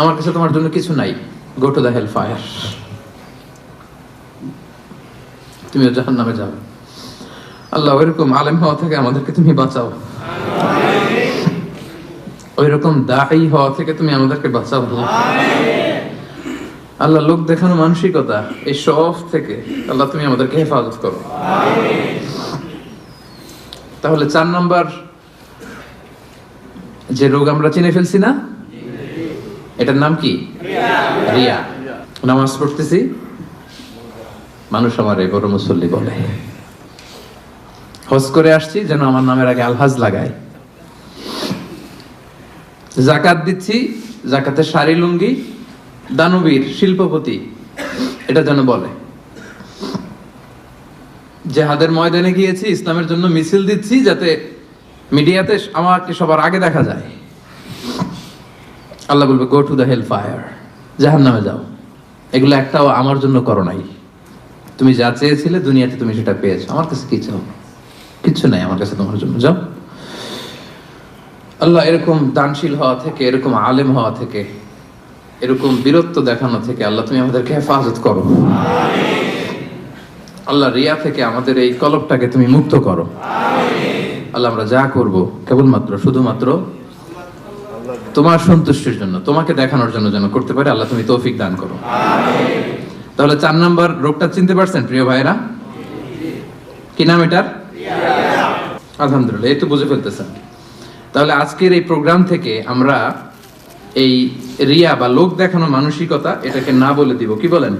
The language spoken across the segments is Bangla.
আমার কাছে তোমার জন্য কিছু নাই। Go to the hell fire তুমিও জাহান নামে যাও আল্লাহ, ওইরকম আলেম হওয়া থেকে আমাদেরকে তুমি বাঁচাও। ওই রকম দায়ী হওয়া থেকে তুমি আমাদেরকে বাঁচাও। আল্লাহ, লোক দেখানো মানসিকতা, এই সব থেকে আল্লাহ, তুমি আমাদেরকে হেফাজত করো। তাহলে চার নাম্বার যে রোগ আমরা চিনে ফেলছি না এটার নাম কি? রিয়া। নামাজ পড়তেছি। মানুষ আমার এই বড় মুসল্লি বলে। হজ করে আসছি যেন আমার নামের আগে আলহাজ লাগায় জাকাত দিচ্ছি জাকাতের শাড়ি লুঙ্গি দানবীর শিল্পপতি এটা যেন বলে। জেহাদের ময়দানে গিয়েছি ইসলামের জন্য মিছিল দিচ্ছি যাতে মিডিয়াতে আমাকে সবার আগে দেখা যায়। আল্লাহ বলবে go to the hell fire জাহান নামে যাও। এগুলো একটাও আমার জন্য করো নাই। তুমি যা চেয়েছিলে, দুনিয়াতে তুমি সেটা পেয়েছ। আমার কাছে কি চাও? কিচ্ছু নাই আমার কাছে তোমার জন্য। যাও। আল্লাহ এরকম দানশীল হওয়া থেকে, এরকম আলেম হওয়া থেকে, এরকম বীরত্ব দেখানো থেকে আল্লাহ তুমি আমাদেরকে হেফাজত করো। আল্লাহ রিয়া থেকে আমাদের এই কলবটাকে তুমি মুক্ত করো। আল্লাহ আমরা যা করব কেবলমাত্র, শুধুমাত্র তোমার সন্তুষ্টির জন্য, তোমাকে দেখানোর জন্য যেন করতে পারে, আল্লাহ তুমি তৌফিক দান করো। তাহলে চার নাম্বার রোগটা চিনতে পারছেন, প্রিয় ভাইরা কি নাম এটার? আলহামদুলিল্লাহ, এই তো বুঝে ফেলতেছেন। তাহলে আজকের এই প্রোগ্রাম থেকে আমরা এই রিয়া বা লোক দেখানো মানসিকতা এটাকে না বলে দিব, কি বলেন?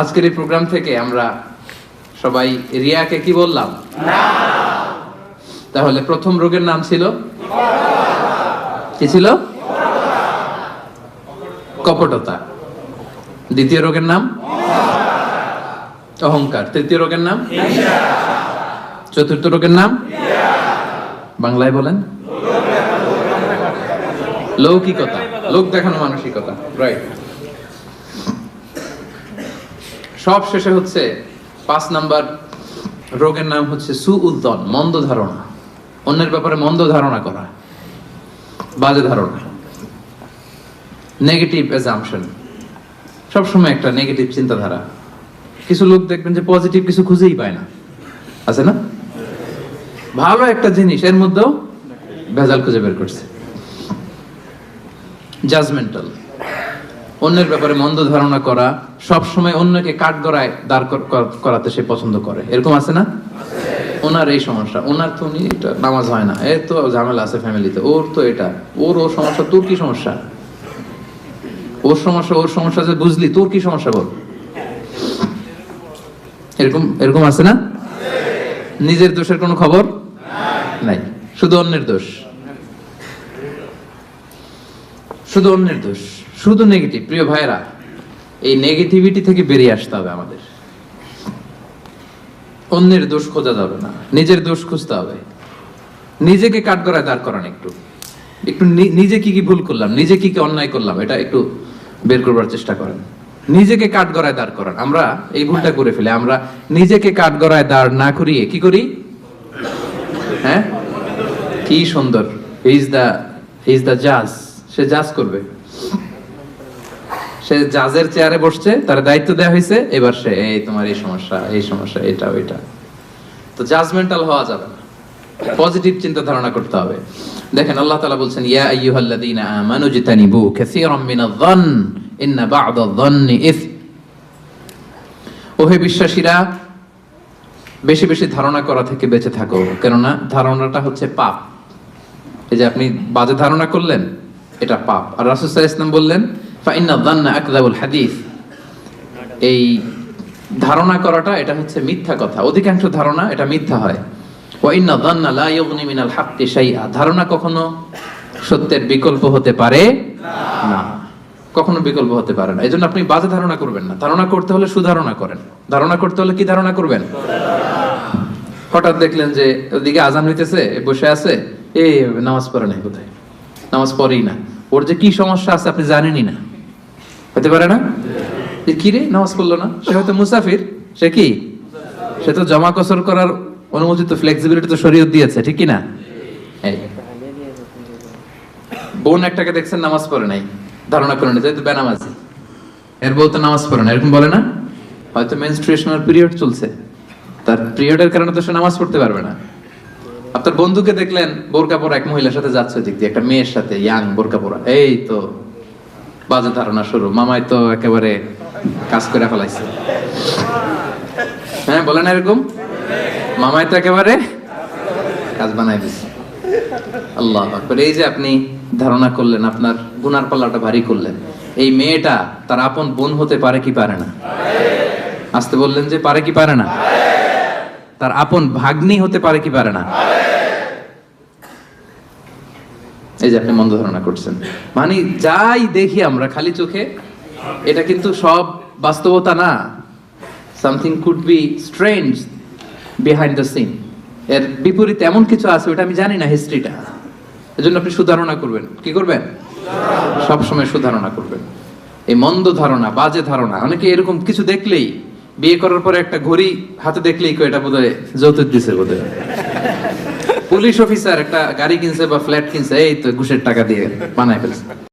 আজকের এই প্রোগ্রাম থেকে আমরা সবাই রিয়াকে কি বললাম? তাহলে প্রথম রোগের নাম ছিল? কি ছিল? কপটতা। দ্বিতীয় রোগের নাম? অহংকার। তৃতীয় রোগের নাম? চতুর্থ রোগের নাম? বাংলায় বলেন। লৌকিকতা। লোক দেখানো মানসিকতা। রাইট সব শেষে হচ্ছে পাঁচ নাম্বার রোগের নাম হচ্ছে সু সুউদ্দন, মন্দ ধারণা। অন্যের ব্যাপারে মন্দ ধারণা করা। বাজে ধারণা। নেগেটিভ অ্যাজাম্পশন সবসময় একটা নেগেটিভ চিন্তাধারা। কিছু লোক দেখবেন যে পজিটিভ কিছু খুঁজেই পায় না। আছে না? ভালো একটা জিনিস, এর মধ্যেও ভেজাল খুঁজে বের করছে। জাজমেন্টাল অন্যের ব্যাপারে মন্দ ধারণা করা, সবসময় অন্যকে কাঠ গড়ায় দাঁড় কর- কর- করাতে সে পছন্দ করে। এরকম আছে না? ওনার এই সমস্যা। ওনার তো উনি নামাজ হয় না। এর তো ঝামেলা আছে ফ্যামিলিতে ওর তো এটা। ওর ওর সমস্যা, তোর কি সমস্যা? ওর সমস্যা ওর সমস্যা যে বুঝলি, তোর কি সমস্যা বল? এরকম এরকম আছে না? নিজের দোষের কোনো খবর? নাই। শুধু অন্যের দোষ। শুধু অন্যের দোষ। শুধু নেগেটিভ প্রিয় ভাইরা এই নেগেটিভিটি থেকে বেরিয়ে আসতে হবে আমাদের। অন্যের দোষ খোঁজা যাবে না। নিজের দোষ খুঁজতে হবে। নিজেকে কাট করায় দাঁড় করান একটু। একটু নিজে কি কি ভুল করলাম, নিজে কি কি অন্যায় করলাম, এটা একটু বের করবার চেষ্টা করেন। নিজেকে কাঠ গড়ায় দাঁড় করান। আমরা এই ভুলটা করে ফেলে। আমরা নিজেকে কাঠ গড়ায় দাঁড় না করিয়ে কি করি? হ্যাঁ? কি সুন্দর। ইজ দা ইজ দা জাজ সে জাজ করবে। সে জাজের চেয়ারে বসছে, তার দায়িত্ব দেওয়া হয়েছে এবার সে, এই তোমার এই সমস্যা এই সমস্যা, এটা, ওইটা। তো জাজমেন্টাল হওয়া যাবে না। পজিটিভ চিন্তা ধারণা করতে হবে। দেখেন, আল্লাহ তাআলা বলছেন, ইয়া আইয়ুহাল্লাযীনা আমানু জিতানিবু কাসীরাম মিনায-যন্ন ইন্না বা'দা-যন্নি ইসম ওহে বিশ্বাসীরা, বেশি বেশি ধারণা করা থেকে বেঁচে থাকো, কেননা ধারণাটা হচ্ছে পাপ। এই যে আপনি বাজে ধারণা করলেন, এটা পাপ। আর রাসূল ওয়াসাল্লাম বললেন ফাইন্না যান্না আকযাবুল হাদিস। এই ধারণা করাটা, এটা হচ্ছে মিথ্যা কথা। অধিকাংশ ধারণা এটা মিথ্যা হয়। ওয়া ইন্না যান্না লা ইউগনি মিনাল হাক্কি শাইআ। ধারণা কখনো সত্যের বিকল্প হতে পারে না। কখনো বিকল্প হতে পারে না। এজন্য আপনি বাজে ধারণা করবেন না। ধারণা করতে হলে সুধারণা করেন। ধারণা করতে হলে কি ধারণা করবেন? হঠাৎ দেখলেন যে ওদিকে আজান হইতেছে বসে আছে। এই নামাজ পড়ে নাই কোথায় নামাজ পড়েই না। ওর যে কি সমস্যা আছে আপনি জানেনই না। হতে পারে না? কি রে? নামাজ পড়ল না? সে হয়তো মুসাফির। সে কি? সে তো জমা কসর করার অনুমতি তো ফ্লেক্সিবিলিটি তো শরীয়ত দিয়েছে, ঠিক না বোন একটাকে দেখছেন, নামাজ পড়ে নাই। ধারণা করে নিতে তো বেনামাজি। এর বউ তো নামাজ পড়ে না, এরকম বলে না? হয়তো মেনস্ট্রুয়েশনাল পিরিয়ড চলছে। তার পিরিয়ডের কারণে তো সে নামাজ পড়তে পারবে না। আপনার বন্ধুকে দেখলেন, বোরকা পরা এক মহিলার সাথে যাচ্ছে দিক দিয়ে, একটা মেয়ের সাথে ইয়াং বোরকা পরা। এই তো। বাজে ধারণা শুরু। মামাই তো একেবারে কাজ করে ফেলাইছে। হ্যাঁ বলেন এরকম। মামাই তো একেবারে কাজ বানাই দিছে। আল্লাহ আকবার। এই যে আপনি ধারণা করলেন, আপনার গুনার পাল্লাটা ভারী করলেন। এই মেয়েটা তার আপন বোন হতে পারে কি পারে না? আসতে বললেন যে পারে কি পারে না? তার আপন ভাগ্নি হতে পারে কি পারে না? এই যে আপনি মন্দ ধারণা করছেন। মানে যাই দেখি আমরা, খালি চোখে, এটা কিন্তু সব বাস্তবতা না। Something could be strange behind the scene এর বিপরীতে এমন কিছু আছে ওটা আমি জানি না হিস্ট্রিটা এজন্য আপনি সুধারণা করবেন। কি করবেন? সব সময় সুধারণা করবেন। এই মন্দ ধারণা, বাজে ধারণা, অনেকে এরকম কিছু দেখলেই, বিয়ে করার পরে একটা ঘড়ি হাতে দেখলেই এটা বোধহয় যৌতুক দিছে বোধহয়। পুলিশ অফিসার একটা গাড়ি কিনছে বা ফ্ল্যাট কিনছে, এই তো ঘুষের টাকা দিয়ে বানায় ফেলছে।